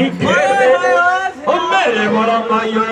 ਨਹੀਂ ਮੇਰੇ ਮਰਾ ਮਾਇਆ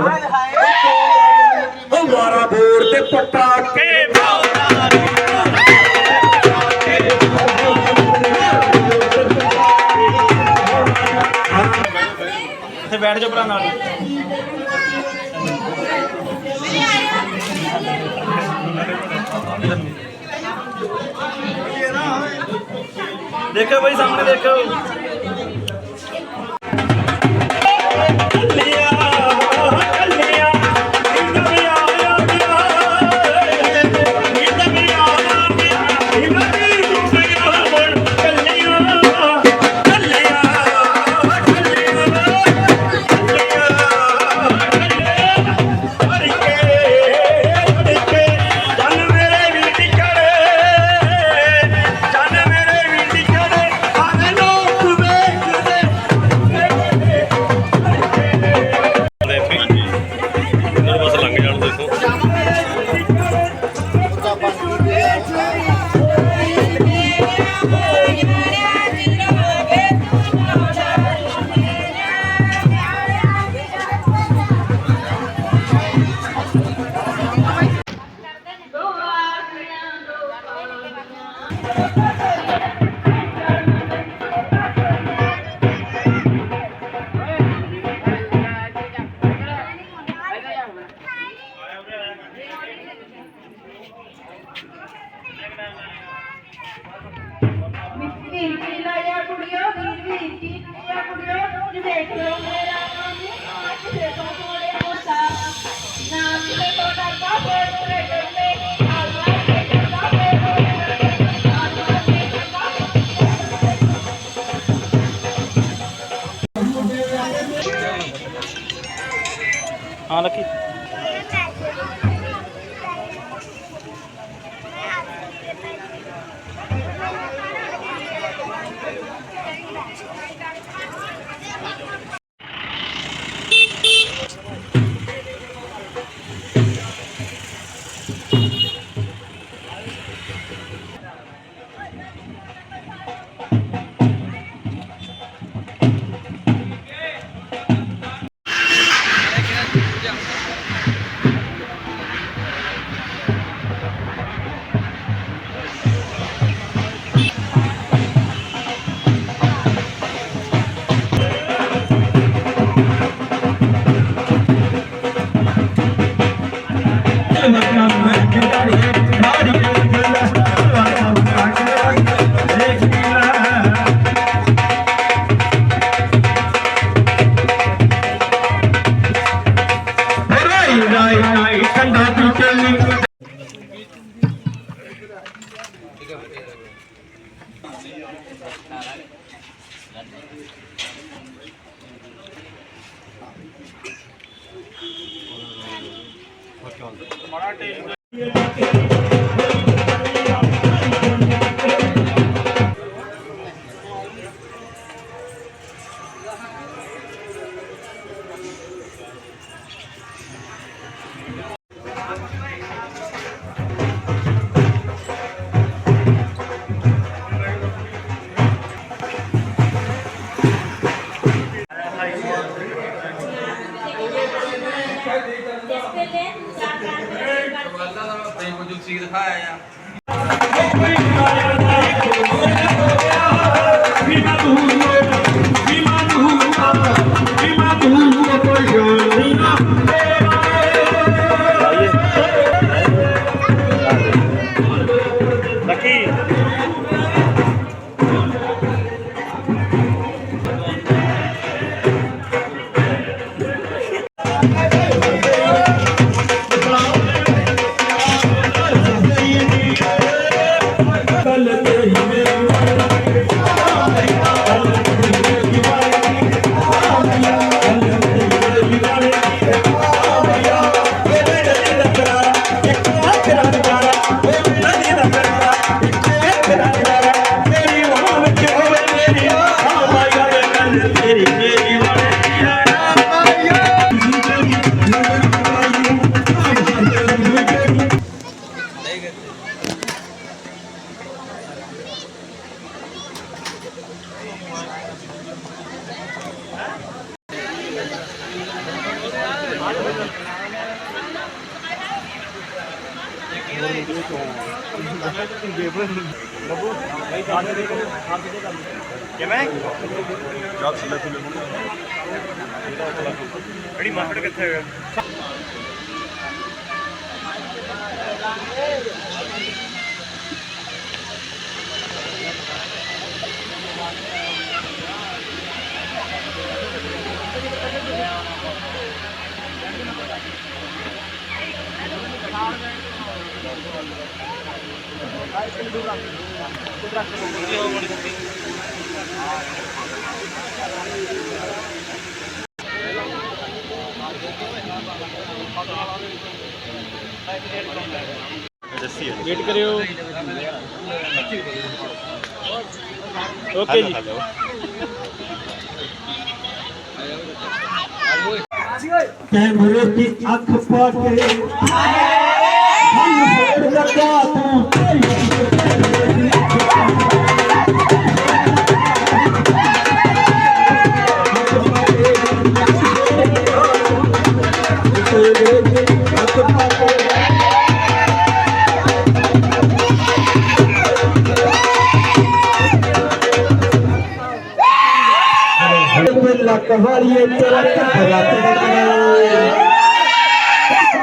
ਹਾਏ ਹਾਏ। ਉਹ ਮਾਰਾ ਬੋਰ ਤੇ ਪੱਟਾ নাকি ਕਿਹੜੀ ਮਾਸਟਰ ਕਿੱਥੇ ਹੈ ਓਕੇ ਜੀ ਕੈਮਰੇ ਦੀ ਅੱਖ ਪਾ ਕੇ ਹਮ ਫੇਰ ਲੱਗਾ ਲੱਕ ਵਾਲੀਏ ਤੇਰਾ ਘਰਾ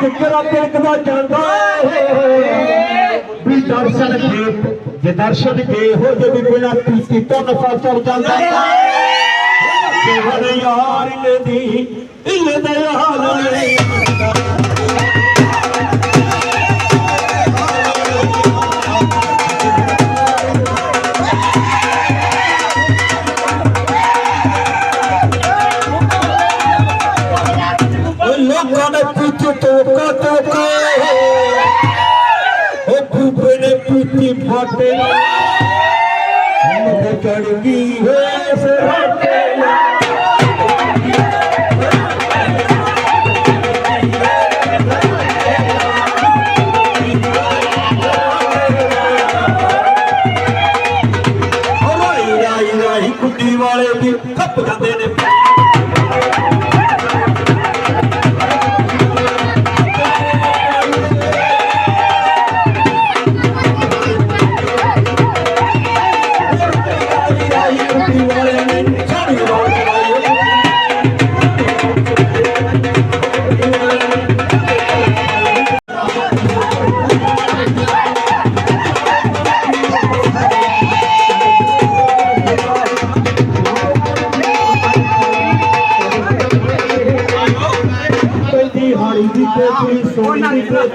ਟਿਕਰਾ ਟਿਕਦਾ ਜਾਂਦਾ ਵੀ ਦਰਸ਼ਨ ਕੇ ਜੇ ਦਰਸ਼ਨ ਕੇ ਹੋ ਜੇ ਵੀ ਬਿਨਾ ਪੀਤੀ ਤੋਂ ਨਫਾ ਚੜ ਜਾਂਦਾ ਕੇਵਲ ਯਾਰ ਨੇ ਦੀ ਇਲ ਦਇਆਲ ਨੇ ਉਹ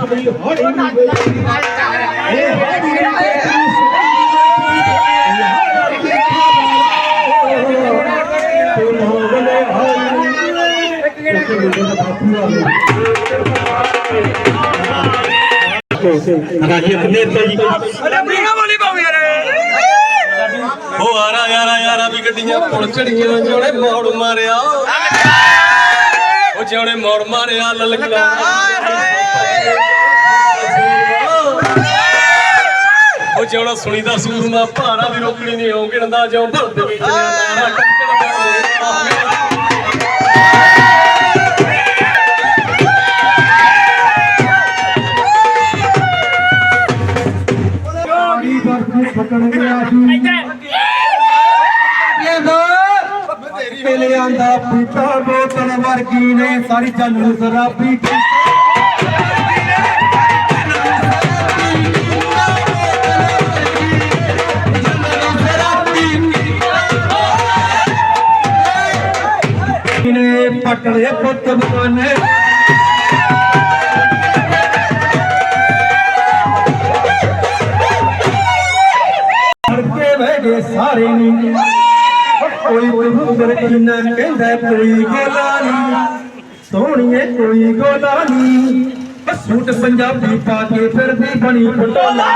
ਸੋਨੀ ਦੀ ਕੋਠੀ ਹਾੜੀ ਦੀ ਕੋਠੀ ਇਹ ਹਾੜੀ ਦੀ ਕੋਠੀ ਸੋਨੀ ਦੀ ਕੋਠੀ ਤੂੰ ਹੋਵੇ ਉਹ ਆਰਾ ਯਾਰਾ ਯਾਰਾ ਵੀ ਗੱਡੀਆਂ ਪੁਲ ਚੜੀਆਂ ਜੋੜੇ ਮੋੜ ਮਾਰਿਆ, ਉਹ ਜੋੜੇ ਮੋੜ ਮਾਰਿਆ, ਲਲਕਲਾ। ਉਹ ਜਿਹੜਾ ਸੁਣੀਦਾ ਸੂਰਮਾ ਭਾਰਾ ਦੀ ਰੋਕਣੀ ਨਹੀਂ ਹੋ ਗਿਣਦਾ ਜੋ ਭਰਤ ਵਿੱਚ ਪਕੜ ਗਿਆ ਸੀ। ਦਾ ਪੀਤਾ ਬੋਤਲ ਵਰਗੀ ਨੇ ਸਾਰੀ ਜੰਨ ਨੂੰ ਸ਼ਰਾਬੀ ਕੀਤੀ। ਨੇ ਪੁੱਤ ਬਨੇ ਫੜ ਕੇ ਸਾਰੇ ਨੀ। ਕੋਈ ਕੋਈ ਕਿੰਨਾ ਕਹਿੰਦਾ ਕੋਈ ਗੋਲਾ ਨੀ ਸੋਹਣੀਏ ਕੋਈ ਗੋਲਾ ਸੂਟ ਪੰਜਾਬੀ ਪਾ ਕੇ ਫਿਰਦੀ ਬਣੀ ਪਟੋਲਾ।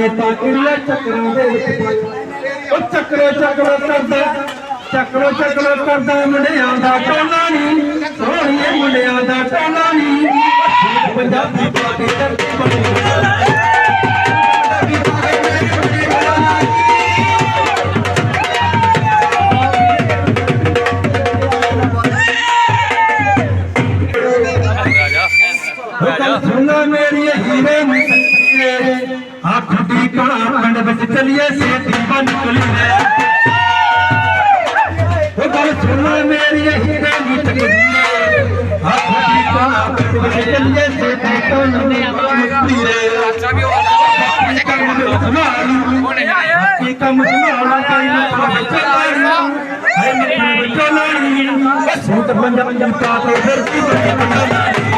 ਨੇ ਤਾਂ ਦੁਨੀਆ ਚੱਕਰਾਂ ਦੇ ਵਿੱਚ ਉਹ ਚੱਕਰੋ ਚੱਕਰੋ ਕਰਦਾ, ਚੱਕਰੋ ਚੱਕਰੋ ਕਰਦਾ, ਮੁੰਡਿਆਂ ਦਾ ਟੋਲਾ ਨਹੀਂ ਸੋਹਣੀਏ ਮੁੰਡਿਆਂ ਦਾ ਟੋਲਾ ਨਹੀਂ ਪੰਜਾਬੀ ਪਾ ਕੇ ਧਰਤੀ ਬਣੀ। ਸੂਤ ਪੰਜਾਬ ਦੀ ਪਾ ਧਰਤੀ ਬਣੀ ਪੰਜਾਬੀ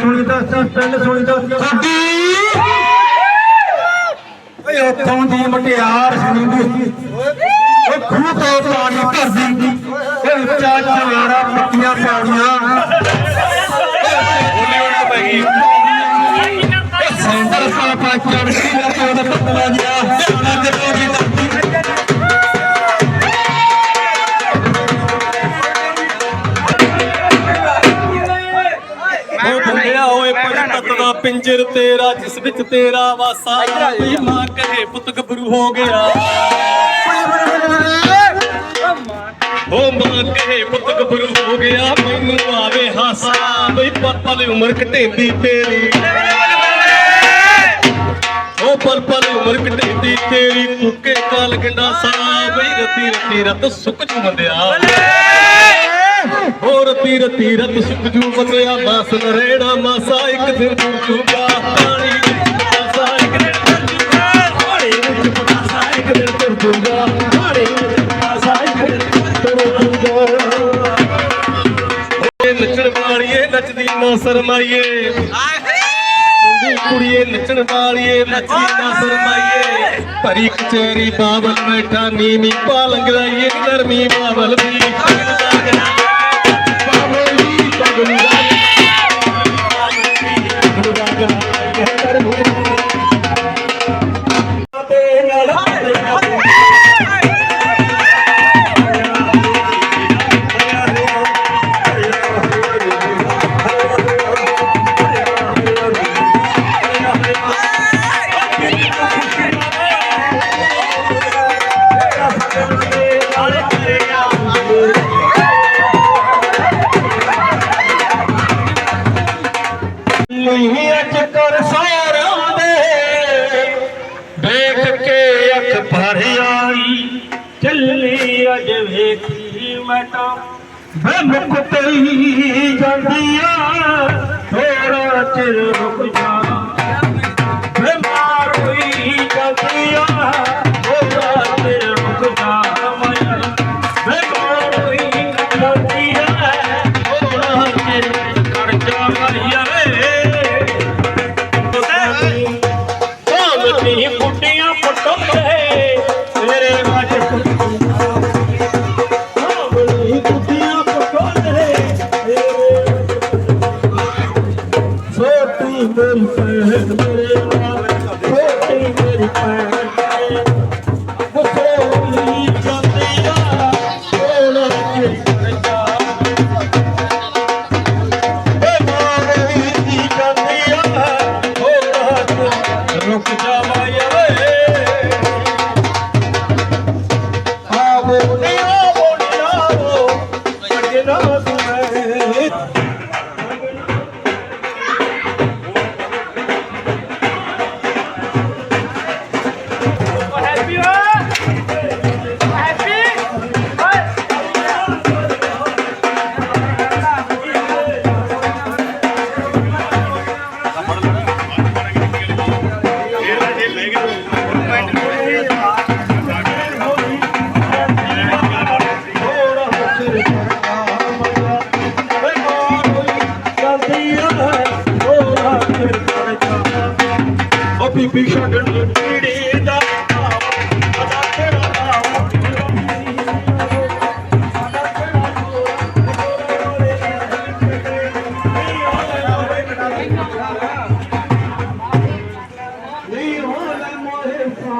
ਸੁਣੀ ਦੱਸ ਪਿੰਡ ਸੁਣੀ ਦੱਸ ਓਏ ਉੱਥੋਂ ਦੀ ਮਟਿਆਰ ਸੁਣੀਂਦੀ ਉਹ ਖੂਹ ਤੋਂ ਪਾਣੀ ਭਰਦੀ ਓਏ ਉੱਚਾ ਚਵਾਰਾ ਪੱਕੀਆਂ ਪੌੜੀਆਂ। ਦੀ ਦਾ ਪਿੰਜਰ ਤੇਰਾ ਜਿਸ ਵਿੱਚ ਤੇਰਾ ਵਾਸਾ ਵੀ ਮਾਂ ਕਹੇ ਪੁੱਤ ਗੱਭਰੂ ਹੋ ਗਿਆ। ਉਹ ਮਾਂ ਕਹੇ ਪੁੱਤ ਗੱਭਰੂ ਹੋ ਗਿਆ ਮੈਨੂੰ ਆਵੇ ਹਾਸਾ। ਬਈ ਪਲ ਪਲ ਉਮਰ ਘਟੇਂਦੀ ਤੇਰੀ। ਪਲ ਪਲ ਉਮਰ ਘਟੇਂਦੀ ਤੇਰੀ ਕੁੱਕੇ ਕਾਲ ਗੰਡਾ ਸਾ ਰਤੀ ਰਤੀ ਰਤ ਸੁੱਕ ਜੂ ਬੰਦਿਆ ਹੋਰ ਤੀਰ ਤੀਰਤ ਸੁਖ ਜੂ ਬੰਦਿਆ ਬਾਸ ਨਰੇੜਾ, ਮਾਸਾ ਇੱਕ ਦਿਨ ਤੂੰ ਪਾਣੀ ਵਿੱਚ ਮਾਸਾ ਇੱਕ ਦਿਨ ਤੂੰ ਚੂਗਾ ਪਾਣੀ ਵਿੱਚ ਮਾਸਾ ਇੱਕ ਦਿਨ ਤੂੰ ਚੂਗਾ ਪਾਣੀ ਵਿੱਚ ਮਾਸਾ ਇੱਕ ਦਿਨ ਤੂੰ ਚੂਗਾ ਨੱਚਣ ਵਾਲੀਏ, ਨੱਚਦੀ ਨਾ ਸ਼ਰਮਾਈਏ ਕੁੜੀ ਕੁੜੀਏ ਨੱਚਣ ਵਾਲੀਏ ਨੱਚਦੀ ਨਾ ਸ਼ਰਮਾਈਏ ਭਰੀ ਕਚਹਿਰੀ ਬਾਬਲ ਬੈਠਾ ਨੀਵੀਂ ਪਾਲੰਗ 人回家。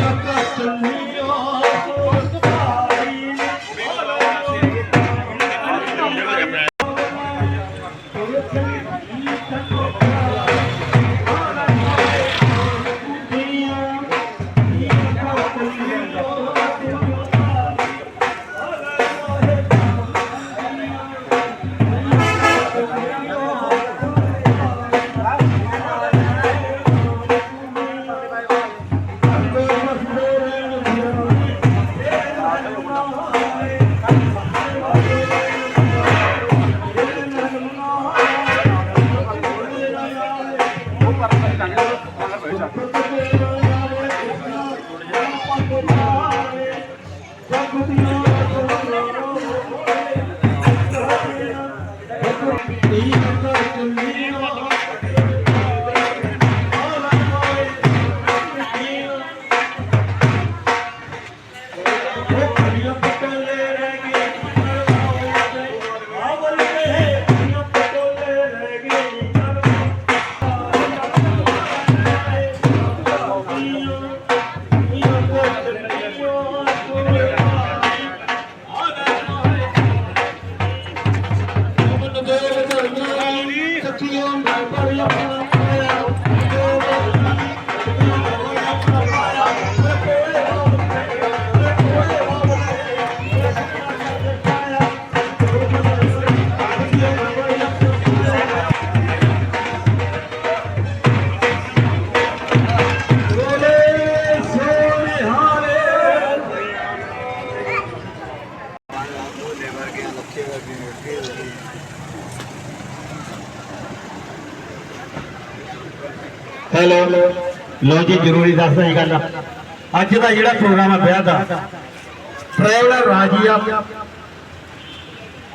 Thank you. ਹੈਲੋ। ਲੋ ਜੀ, ਜ਼ਰੂਰੀ ਦੱਸਦਾ ਇਹ ਗੱਲ। ਅੱਜ ਦਾ ਜਿਹੜਾ ਪ੍ਰੋਗਰਾਮ ਹੈ ਵਿਆਹ ਦਾ ਟਰੈਵਲਰ ਰਾਜੀਆ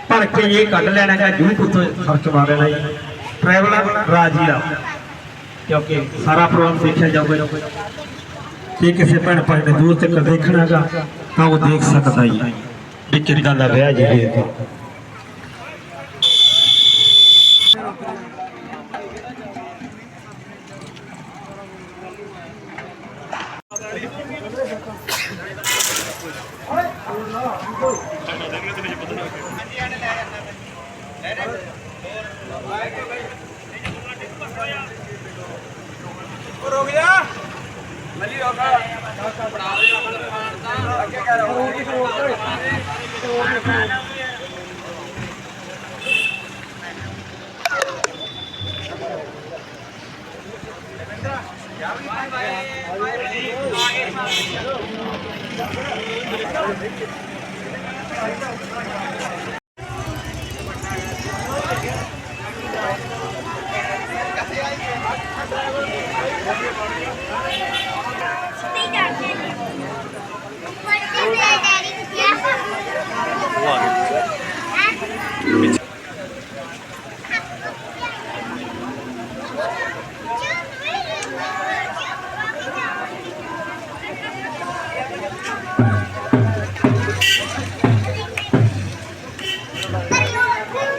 ਭਰ ਕੇ ਇਹ ਕੱਢ ਲੈਣਾ ਹੈ YouTube ਤੋਂ ਸਰਚ ਮਾਰ ਲੈਣਾ ਜੀ। ਟਰੈਵਲਰ ਰਾਜੀਆ ਕਿਉਂਕਿ ਸਾਰਾ ਪ੍ਰੋਗਰਾਮ ਦੇਖਿਆ ਜਾਊਗਾ ਜੇ। ਕਿਸੇ ਭੈਣ ਭਾਈ ਨੇ ਦੂਰ ਤੱਕ ਦੇਖਣਾਗਾ, ਤਾਂ ਉਹ ਦੇਖ ਸਕਦਾ ਜੀ। ਵੀ ਕਿੱਦਾਂ ਦਾ ਵਿਆਹ ਜੀ। 彼が行ったことはない。